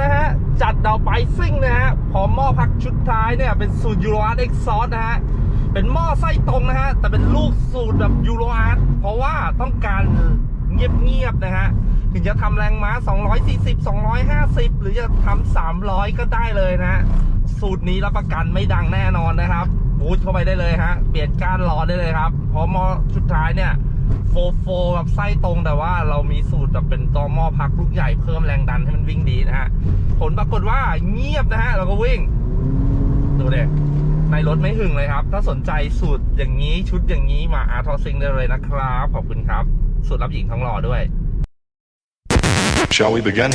นะฮะ จัดดาวไปซิ่งนะฮะพร้อมหม้อพักชุดท้ายเนี่ย เป็นสูตรยูโรอาร์ตเอ็กซอนะฮะ เป็นหม้อไส้ตรงนะฮะ แต่เป็นลูกสูตรแบบยูโรอาร์ตเพราะว่าต้องการเงียบๆนะฮะ ถึงจะทำแรงม้า 240 250 หรือจะทำ300 ก็ได้เลยนะฮะ สูตรนี้รับประกันไม่ดังแน่นอนนะครับบูทเข้าไปได้เลยฮะ เปลี่ยนก้านล้อได้เลยครับพราะหม้อชุดท้ายเนี่ย โฟโฟกับไส้ตรงแต่ว่าเรามีสูตรแบบเป็นตอหม้อพักลูกใหญ่เพิ่มแรงดันให้มันวิ่งดีนะฮะ ผลปรากฏว่าเงียบนะฮะ เราก็วิ่ง ดูเด็ในรถไม่หึงเลยครับ ถ้าสนใจสูตรอย่างนี้ชุดอย่างนี้มาอาร์ทอซิงได้เลยนะครับ ขอบคุณครับ สูตรรับหญิงท้องหล่อด้วย Shall we begin?